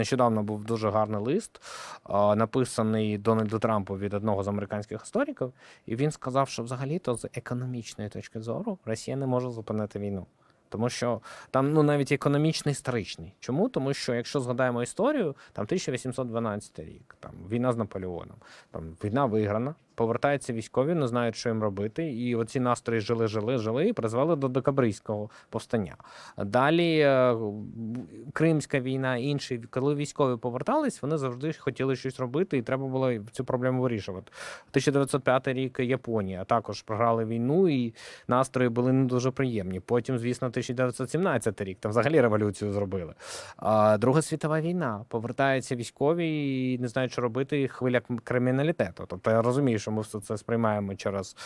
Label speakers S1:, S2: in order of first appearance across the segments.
S1: нещодавно був дуже гарний лист, написаний Дональду Трампу від одного з американських істориків, і він сказав, що взагалі-то з економічної точки зору Росія не може зупинити війну. Тому що там ну навіть економічний історичний. Чому? Тому що якщо згадаємо історію, там 1812 рік, там війна з Наполеоном, там війна виграна, повертаються військові, не знають, що їм робити, і оці настрої жили, жили, жили і призвели до декабристського повстання. Далі е, Кримська війна, інші, коли військові повертались, вони завжди хотіли щось робити, і треба було цю проблему вирішувати. 1905 рік Японія також програли війну, і настрої були не дуже приємні. Потім, звісно, 1917 рік там взагалі революцію зробили. А, Друга світова війна. Повертаються військові і не знають, що робити. Хвиля криміналітету. Тобто я розумію, що ми все це сприймаємо через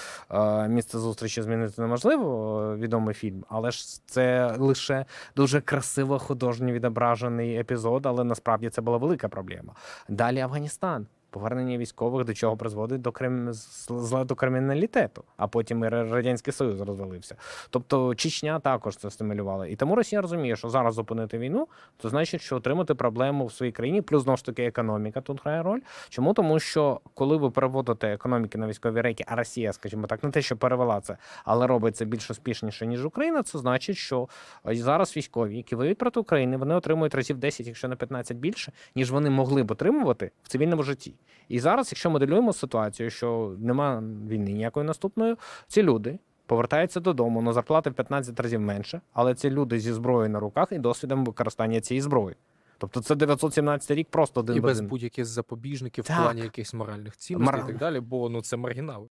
S1: місце зустрічі змінити неможливо. е, Відомий фільм, але ж це лише дуже красиво художньо відображений епізод, але насправді це була велика проблема. Далі Афганістан. Повернення військових до чого призводить до крим... зла до криміналітету, а потім і Радянський Союз розвалився. Тобто Чечня також це стимулювала. І тому Росія розуміє, що зараз зупинити війну, то значить, що отримати проблему в своїй країні, плюс знову ж таки економіка тут грає роль. Чому? Тому що коли ви переводите економіки на військові рейки, а Росія, скажімо так, не те, що перевела це, але робить це більш успішніше, ніж Україна, це значить, що зараз військові, які воюють проти України, вони отримують разів 10, якщо не 15 більше, ніж вони могли б отримувати в цивільному житті. І зараз, якщо моделюємо ситуацію, що нема війни ніякої наступної, ці люди. Повертаються додому на зарплати в 15 разів менше, але ці люди зі зброєю на руках і досвідом використання цієї зброї. Тобто це 917 рік просто один
S2: І без будь-яких запобіжників
S1: Так.
S2: в плані якихось моральних цінностей
S1: Мар...
S2: і так далі, бо ну це маргінали.